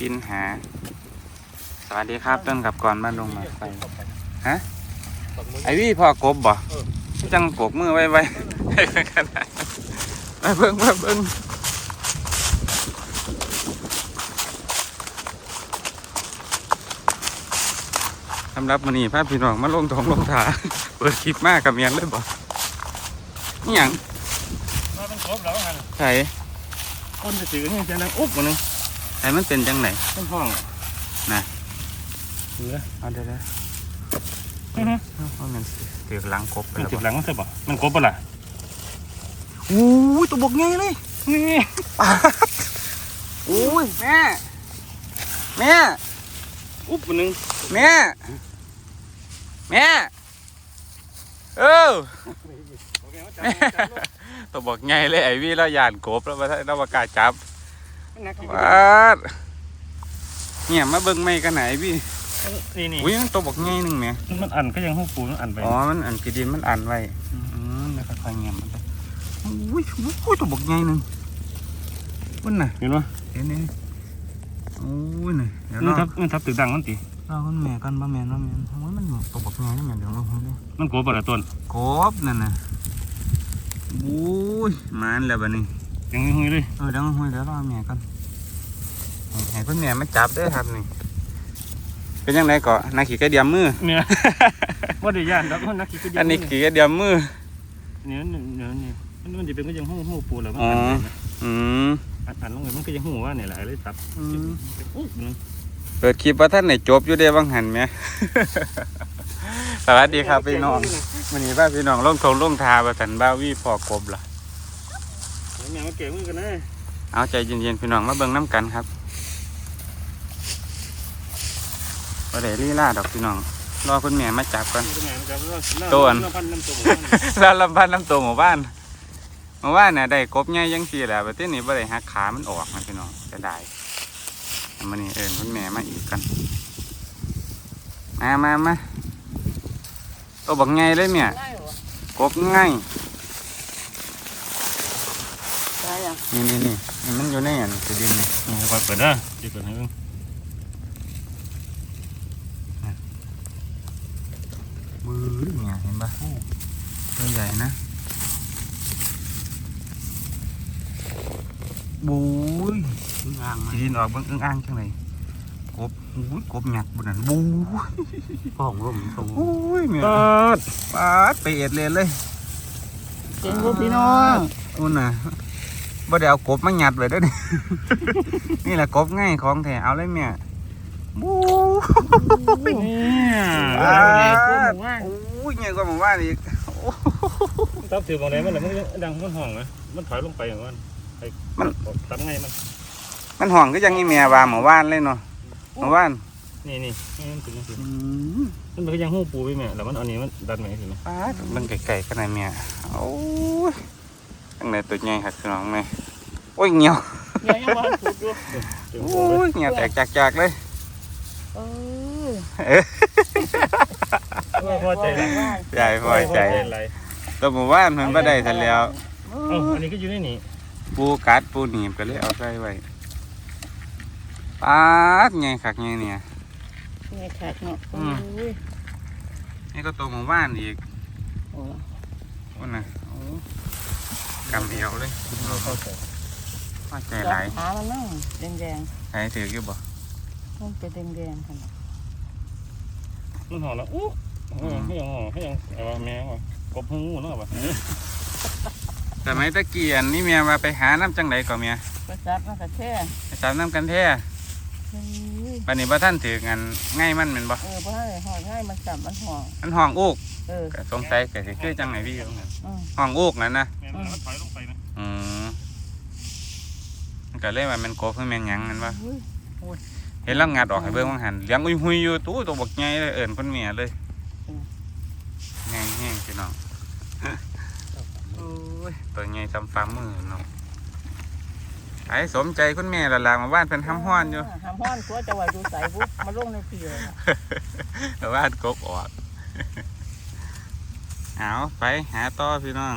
กินหา สวัสดีครับต้นกับก่อนบ้านลงมาไปฮะไอวี่พ่อกบบ่จังกกมือไว้ไว้ให้เพิ่งขนาดไปเบิ่งมาเบิ่งสำหรับมื้อนี้พาพี่น้องมาลงทองลงถาเปิดคลิปมากกับเมียนเลยบ่นี่หยังมาเป็นครบแล้วหันไผคนจะถือนี่จะนั่งอุ๊บมาหนึ่ง ไผมันเป็นจังไหนต้นห้องน่ะถือเอาเดี๋ยวอือฮึๆเอามันสิถือหลังกบไปมันแล้วติดบ่หลังมันเถอะบ่มันครบปะล่ะโอ้ยตัวบกใหญ่เลยนี่โอ้ยแม่ แม่อุ๊บมาหนึ่งแม่ แม่เออแม่ตัวบอกไงเลยไอ้วี่เราหยานกบแล้วมาเราประกล้าศจับ วาดเนี่ยมาเบิ่งไม่กันไหนพี่นี่นี่อุ้ยมันตัวบอกไงหนึ่งแหม่มันอันก็ยังห้องปูมันอันไปอ๋อมันอันกีดินมันอันไว้อืมแล้วค่อยๆเงียบมันไปอุ้ยอุ้ยตัวบอกไงหนึ่งมันน่ะเห็นปะเห็นนี่โอ้ยน่ะเดี๋ยวมันเราทับมันทับตึกดังมันตีเราคนแม่กันบ่แม่นบ่แม่นโอ้ยมันตัวบอกไงนี่แม่นเดี๋ยวเราเฮ้ยมันครบปะล่ะต้นกบนั่นน่ะโอ้ยมันแล้วบัดนี้ ยังไม่หุยเลยเออเดี๋ยวห้อยเดี๋ยวรอแม่ก่อนให้ให้เพื่อนแม่มาจับเด้อครับนี่เป็นยังไงก็นาขี่กระเดียมมือเนี่ยว่าเดี๋ยวย่านแล้วก็นักขี่ก็อันนี้ขี่กระเดียมมือเนี่ยเนี่ยเนี่ยเนี่ยมันมันจะเป็นก็ยังห้องห้องปูแล้วมันอ๋ออืมอันอันลงไปมันก็ยังห้องว่าเนี่ยแหละเลยตับอืมอุ๊บนึงเปิดคลิปว่าท่านไหนจบอยู่เด้บังหันไหมสวัสดีครับพี่น้องวันนี้ว่าพี่น้องลงทงลงทาประสันบ้าวี่พอกบล่ะ แม่มาเก่งมือกันนะเอาใจเย็นๆพี่น้องมาเบิ่งน้ำกันครับประเดี๋ยวลีลาดอกพี่น้อง รอคุณแม่มาจับก่อนตัวพันน้ำตัวเราลำพันลำตัวหมู่บ้านหมู่บ้านเนี่ยได้กบใหญ่ยังสี่แหละประเทศนี้บ่ได้หักขามันออกนะพี่น้องจะได้มันนี่เอิญคุณแม่มาอีกกัน มามามาตัวบักไงเลยเนี่ยกบง่ายใช่ยังนี่ นี่นี่นี่มันอยู่ในอันจะดินนี่นี่ค่อยเปิดนะเปิดให้เบิ่งมือเนี่ยเห็นปะตัวใหญ่นะบุ้ยอึ้งอ่างจีดินออกเบิ่งอึ้งอ่างจังไงกบอุ้ยกบหยักบนนั้นบุ้ยห้องร่มตรงอุ้ยเมียปาดปาดไปเอ็ดเลยเลยเก่งพวกพี่น้องอุ่นน่ะ บ่ได้เอากบมาหยัดไว้เด้วย นี่แหละกบง่ายของแท้เอาเลยเมียบู๊เนี่ยปาดอุ้ยใหญ่กว่าหมู่บ้านอีกตับถือบางไรมันเลยมันดังมันห้องนะมันถอยลงไปอย่างนั้นไอ้มันตับไงมัน มันห่วงก็ยังอีเมียว่าหมู่บ้านเลยเนาะหมู่บ้านนี่นี่นี่มันถึงมันถึงอืมมันเป็นยังหูปูไปแม่แล้วมันอันนี้มันดันไปถึงไหมปาดมันไก่ๆกันไหนเมียโอ้ย ตั้งแต่ตัวใหญ่หักน้องแม่โอ้ยเงียวเงียวยังว่าถูกอยู่ถึงโอ้ยเหี่ยวแตกจากๆเลยเออพอใจแล้วใหญ่พอใจไรตัวหมู่บ้านมันบ่ได้ทันแล้วอ๋ออันนี้ก็อยู่ในนี่ปูกัดปูหนีบก็เลยเอาใส่ไว้ปาดไงคักไงเนี่ยไงขาดเนาะอ้ยนี่ก็ตัวหมู่บ้านอีกโอ้โอ้น่ะ กำเดียวเลยเข้าใจพอใจหลายขามันนั่งแดงใครถือกี่บ่ๆมันเป็นแดงๆขนาดมันห่อแล้วอู้ให้ยังห่อให้ยังเอาแมงว่ะกบหูเนาะป่ะสมัยตะเกียนนี่เมียมาไปหาน้ำจังไดก่อนเมียประจับมันกระแท่ไปสามน้ำกันแท้เฮ้ย วันนี้พระท่านถือกันง่ายมันเป็นบ่เออเพราะอะไรห่อง่ายมันจับมันห่อมันห้องอูกเออก็สงสัยก็สิคือจังไหนพี่อยู่อืมห้องอูกนั่นนะแมงมันถอยลงไปนะอืมมันก็เลยว่ามันกบคือแม่นหยังนั่นวะอุ้ยเห็นแล้วงัดออกให้เบิ่งว่าหันเลี้ยงอุ้ยหุยอยู่ตู้ตัวบักใหญ่เลยเอิ้นคนเมียเลยแห้งแห้งพี่น้องโอ้ยตัวใหญ่ซ้ำฟ้ามือเนาะ ไอ้สมใจคุณแม่ละลามาบ้านเพิ่นทำฮ้อนอยู่ทำห้อนตัวจะว่าอยู่ใส่ปุ๊บมาลงในปีเลยแต่บ้านกบออกเอาไปหาต่อพี่น้อง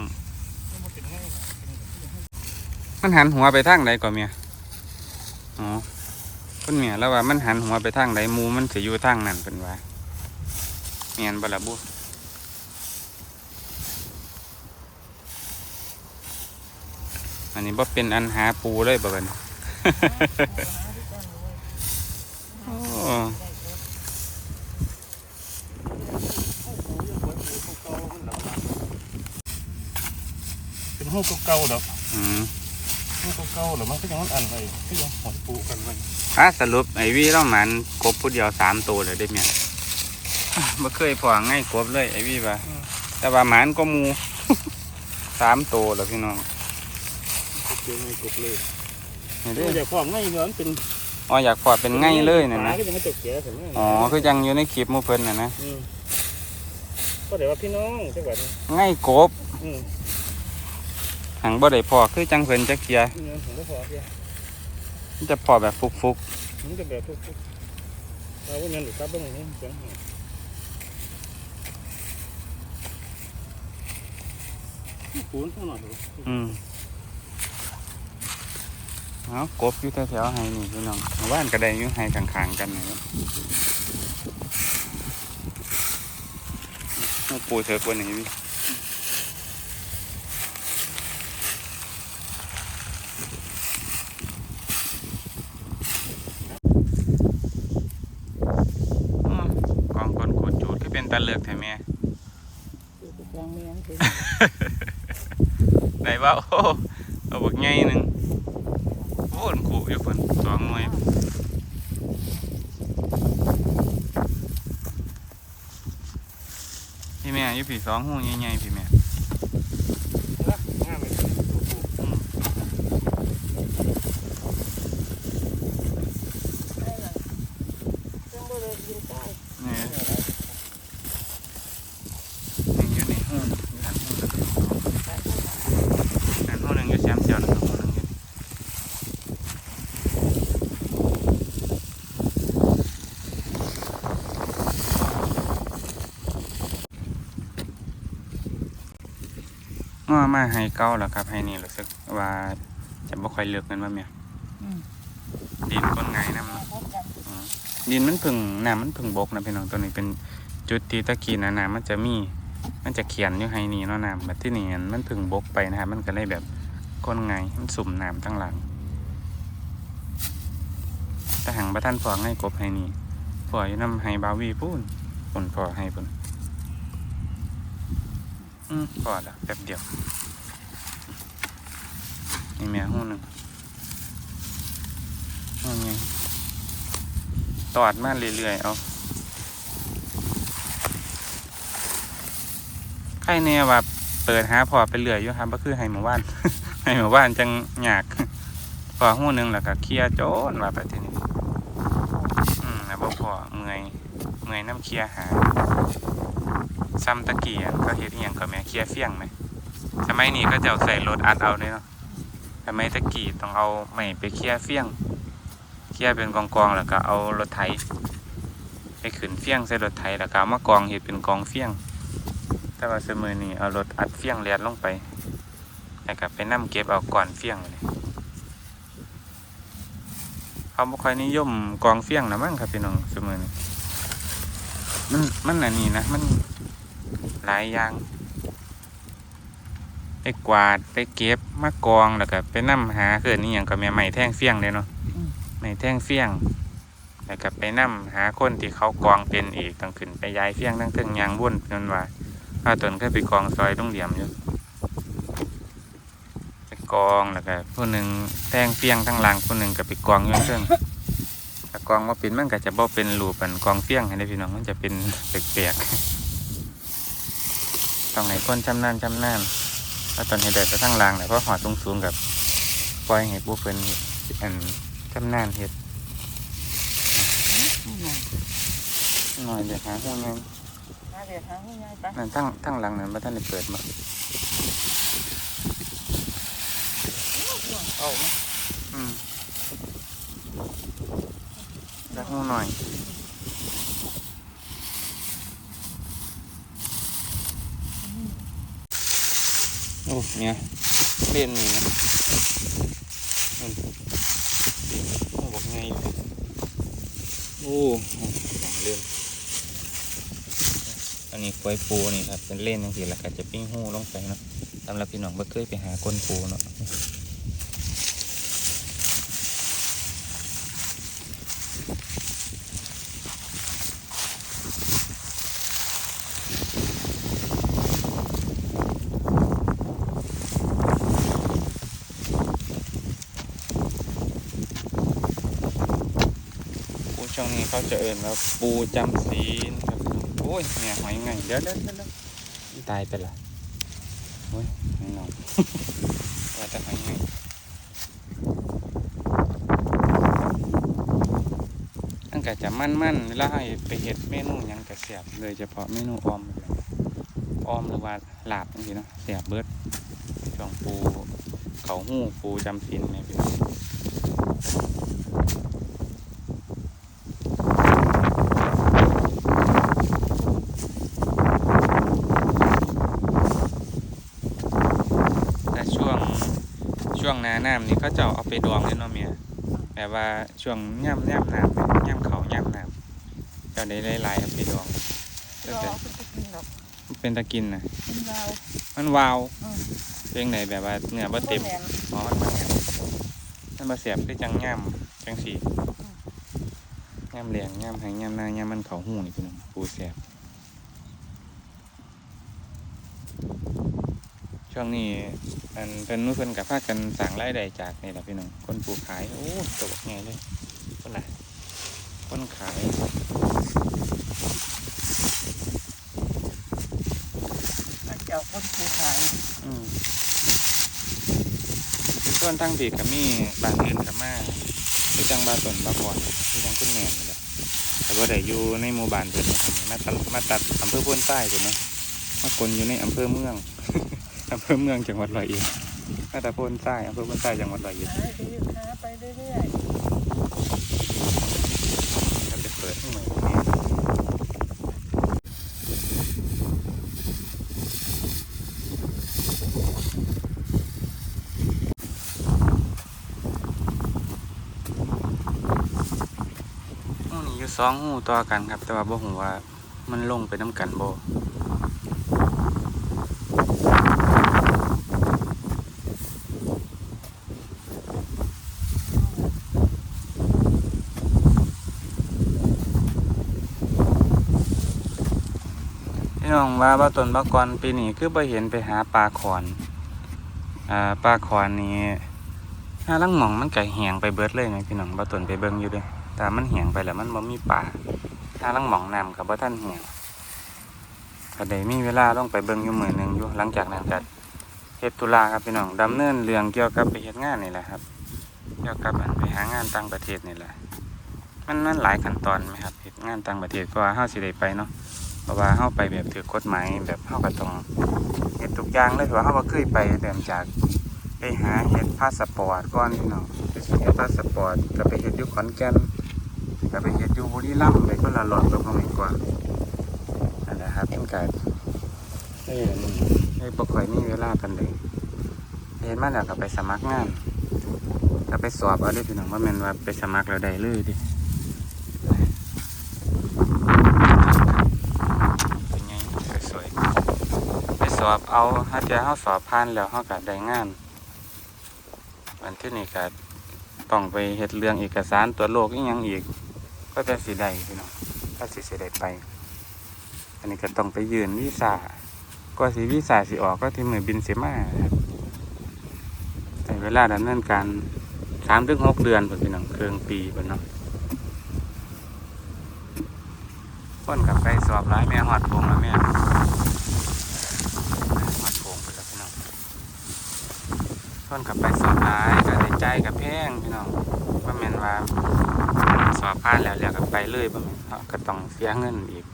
มันหันหัวไปทางใดก่อนเมียอ๋อคุณเมียแล้วว่ามันหันหัวไปทางใดหมูมันสิอยู่ทางนั้นเป็นว่าเมียนบละบุ อันนี้บ่เป็นอันหาปูเลยบ่กันโอ้เป็นห้องเก่าๆดอกอืมห้องเก่าๆหรือมันก็ยังอันไว้ก็ยังหอยปูกันไว้อะสรุปไอ้วีเราหมันกบผู้เดียวสามตัวเลยได้เมียอะบ่เคยพอง่ายกบเลยไอ้วีว่าแต่ว่าหมันก็หมูสามตัวแล้วพี่น้อง กบเจอไงกบเลยนี่เดี๋เด้ยวอจะความง่ายเนื้อมันเป็นอ๋ออยากพอเป็นง่ายเลยนะนะ ก็ยังให้จบแก่ถึงอ๋อคือยังอยู่ในคลิปหมูเพิ่นน่ะนะอืมก็เดี๋ยวว่าพี่น้องจังหวัดนี้ง่ายกบอืมหังบ่ได้พอคือจังเพิ่นจักเทียเงินผมก็พอเพียมันจะพอแบบฟุกมันจะแบบทุกๆเราก็เงินหรือครับบ้างอย่างนี้เสียงปูนเท่าหน่อยๆอืม เอากบอยู่แถวๆให้นี่พี่น้องเมื่อวานก็ได้อยู่ให้ข้างๆกันนี่เอาปูเถอะกว่านี้พี่อืมกองคนขูดจูดคือเป็นตาเลือกแท้แม่อยู่กลางเมืองสิไหนว่าโอ้เอาบักไงหนึ่งโอ้นขูดอยู่เพิ่นสองหน่วย พี่สองหูใหญ่ๆพี่แม่ อืม ได้ล่ะจังบ่เลยกินใต้ นี่นี่อยู่นี่หูอยู่หันหูหนึ่ง ไปข้างหลัง หันหูหนึ่งอยู่แซมเจียวนะครับหูหนึ่งอยู่นี่ ว่ามาให้เก้าแล้วครับ ให้นี่รู้สึกว่าจะบ่ค่อยเลือกกันว่าเมียอืมดินก้นไงน้ำมาเนาะพบกันดินมันพึ่งน้ำมันพึ่งบกนะพี่น้องตัวนี้เป็นจุดที่ตะกี้นะน้ำมันจะมี มันจะเขียนอยู่ให้นี่เนาะน้ำแบบที่นี่มันพึ่งบกไปนะครับมันก็เลยแบบก้นไงมันสุ่มน้ำทั้งหลังแต่หังประท่านพอให้กบให้นี่พออยู่น้ำให้บาวีพูนผลพอให้พุ่น อืมพอละแป๊บเดียวนี่แม่หูหนึ่งหูไงตอดมาเรื่อยๆเอาใครเนี่ยว่าเปิดหาพอไปเรื่อยอยู่ครับก็คือให้หมู่บ้าน ให้หมู่บ้านจังอยากพอหูหนึงแล้วก็เคลียโจนว่าไปที่นี่อืมแล้วพอเมื่อยเมื่อยน้ำเคลียหา ซ้ำตะเกียงก็เฮ็ดอียังก็แม่เคลียร์เฟี้ยงไหมสมัยนี้ก็จะเอาใส่รถอัดเอาเนี่ยเนาะสมัยตะกี้ต้องเอาไม้ไปเคลียร์เฟี้ยงเคลียร์เป็นกองกองๆแล้วก็เอารถไถไปขึ้นเฟี้ยงใส่รถไถแล้วก็มากองเห็ดเป็นกองเฟี้ยง แต่ว่าเสมอนี้เอารถอัดเฟี้ยงเลียดลงไปแล้วก็ไปนํเก็บเอาก่อนเฟี้ยงเลยเขาบ่ค่อยนิยมกองเฟี้ยงนะมั้งครับพี่น้องเสมอนี้มันมันอันนี้นะมัน หลายอย่าง ไปกวาดไปเก็บมากองแล้วก็ไปนํหาเกิดนี่อหย่างก็แม่ไม้แท่งเฟี้ยงเลยเนาะไม่แท่งเฟี้ยงแล้วก็ไปนั่หาคนที่เขากองเป็นอีกต้องขึ้นไปย้ายเฟี้ยงทั้งถึงยางวุ่นนั่นว่าถ้าตนเคยไปกองซอยต้องเหลี่ยมอยู่ไปกองแล้วก็ผู้หนึ่งแท่งเฟี้ยงทั้งหลังผู้หนึ่งก็ไปกองอยู่เชิงถ้ากองว่าเป็นมันก็จะบ่เป็นรูปันกองเฟี้ยงให้ได้พี่น้องมันจะเป็นแปลกๆ ต้องไหนคนชำนาญชำนาญถ้าตอนให้เดินไปทั้งหลังแหละเพราะหอดสูงๆกับปล่อยให้ผู้เป็นอันชำนาญเฮ็ดอืมหน่อยเดี๋ยวหาห้องยังมาเดี๋ยวหาผู้ใหญ่ไปนั่นทั้งทั้งหลังนั้นบ่ทันได้เปิดมาเอามาอืมสักห้องหน่อย โอ้เนี่ยเล่นนี่นะอืมโอ้บอกไงโอ้ของเล่นอันนี้ควายปูนี่ครับเป็นเล่นจังซี่แล้วก็จะปิ้งหู้ลงไปเนาะสำหรับพี่น้องบ่เคยไปหาก้นปูเนาะ เขาจะเอินว่าปูจำศีลครับโอ้ยเนี่ยหอยไงเดี๋ยวเดี๋ยวเดี๋ยวเดี๋ยวตายไปละโอ้ยหอยหนอนว่าแต่หอยไงอันก็จะมั่นๆเวลาให้ไปเฮ็ดเมนูยังก็เสียบโดยเฉพาะเมนูออมนี่แหละออมหรือว่าหลาบจังซี่เนาะเสียบเบิดช่วงปูเขาหู้ปูจำศีลเนี่ยพี่น้อง แต่ช่วงช่วงห น้าน้ำนี่เขาจะเอาไปดองเลยเนาะเมียแบบว่าช่วงย่ำย่ำน้ำย่ำเขาย่ำน้ำเจ้าได้หลายๆเอาไปดองรอคุณจะกินหรอกมันเป็นตะกินนะกินเรามันวาวอืมเพลงไหนแบบว่าเนื้อบ่เต็มแหนอ๋อมันบ่แน่นมันมาเสียบคือจังย่ำจังสีย่ำเหลียงย่ำให้ย่ำหน้าย่ำมันเขาหูนี่พี่น้องปูเสียบ ช่วงนี้อันเพิ่นนู้นเพิ่นกับพากันสั่งรายได้จากนี่แหละพี่น้องคนปลูกขายโอ้ตกไงเลยคนละคนขายเจ้าคนผู้ขายอืมส่วนทางปีกก็มีบางอื่นก็มาที่จังบาตนบาก่อนที่จังขึ้นแหน่นี่แหละแต่ว่าได้อยู่ในหมู่บ้านเพิ่นนะครับมาตัดมาตัดอำเภอพ้นใต้เพิ่นเนาะมากลอยู่ในอำเภอเมือง อำเภอเมืองจังหวัดร้อยเอ็ดมาตะพ้นใต้อำเภอพ้นใต้จังหวัดร้อยเอ็ดไปเรื่อยๆจะไปเปิดให้หน่อยหูนี่อยู่สองหูต่อกันครับ แต่ว่าบ่หูว่ามันลงไปน้ำกันบ่ องว่าบ่ตนบ่กอนปีนี้คือบ่เห็นไปหาปลาขอนอ่าปลาขอนนี่ถ้าลังหม่องมันก็แหงไปเบิดเลยไหมพี่น้องบ่ตนไปเบิ่งอยู่เด้แต่มันแหงไปแล้วมันบ่มีปลาถ้าลังหม่องน้ำก็บ่ทันแห้งก็ได้มีเวลาลงไปเบิ่งอยู่มื้อหนึงอยู่หลังจากนั้นก็เฮ็ดธุระครับพี่น้องดำเนินเรื่องเกี่ยวกับไปเฮ็ดงานนี่แหละครับ เกี่ยวกับไปหางานต่างประเทศนี่แหละ มันมันหลายขั้นตอนไหมครับเฮ็ดงานต่างประเทศก็ว่าเฮาสิได้ไปเนาะ ราะว่าเฮาไปแบบถือกฎหมายแบบเฮาก็ต้องเฮ็ดทุกอย่างเลยเพราะว่าเฮาบ่เคยไปเริ่มจากไปหาเฮ็ดพาสปอร์ตก่อนพี่น้องไปสิเฮ็ดพาสปอร์ตก็ไปเฮ็ดอยู่ขอนแก่นก็ไปเฮ็ดอยู่บุรีรัมย์ไปคนละหลอดกับของอีกกว่านั่นแหละครับเป็นการเอ้ยนี่เอ้ยบ่ค่อยมีเวลาปานใดเฮ็ดมาแล้วก็ไปสมัครงานก็ไปสอบเอาเด้อพี่น้องว่าม่นว่าไปสมัครแล้วได้เลยดิ เป็นไงสวยๆไป สอบเอาถ้าเจอเขาสอบผ่านแล้วเขาก็ได้งานวันที่นี่ก็ต้องไปเฮ็ดเรื่องเอกสารตัวโลกอีกยังอีก ก็จะสิได้พี่น้องก็สิสิได้ไป อันนี้ก็ต้องไปยืนวีซ่าก็สิวีซ่าสิออกก็ที่มือบินเสมาแต่เวลาดำเนินการสามถึงหกเดือนพุ่นพี่น้องเครื่องปีพุ่นเนาะคนกับไปสอบร้ายแม่หอดโพงแล้วแม่หอดโพงไปแล้วพี่น้อง คนกับไปสอบร้ายก็ได้ใจกับแพงพี่น้องว่าแม่นว่าสอบผ่านแล้วแล้วก็ไปเลยบ่แม่นเขาก็ต้องเสียเงินอีก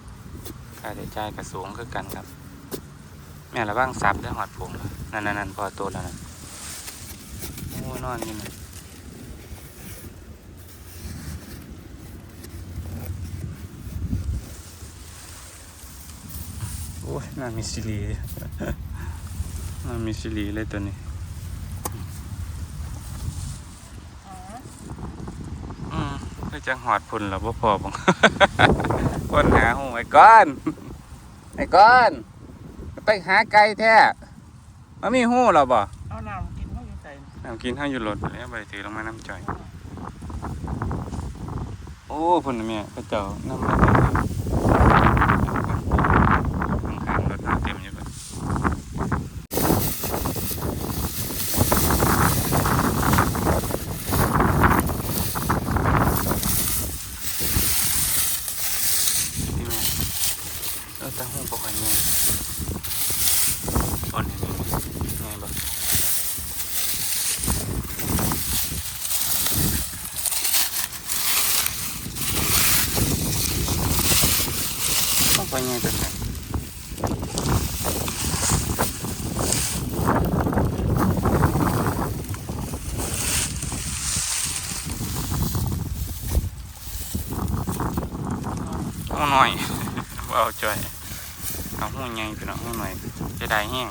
ค่าใช้จ่ายก็สูงคือกันครับ แม่ระวังซับเรื่องหอดโพงนั่นนั่นนันพอตัวแล้วนั่นโอ้นอนอยู่นะโอ้ยน่ามีซิลีน่ามีซิลีเลยตัวนี้ จะหอดพุ่นเราบ่พอบังคนหาหูไอ้ก้อน ไอ้ก้อน ไปหาไก่แท้มันมีหูเราบ่เอาน้ำกินข้าอยู่ใส่น้ำกินข้าอยู่รถแล้วไปถือลงมาน้ำจ่อย โอ้พุ่นเมียพระเจ้าน้ำ น้อยเอาใจ่อเอาหูใหญ่พี่น้องหหน่อยจะได้แห้ง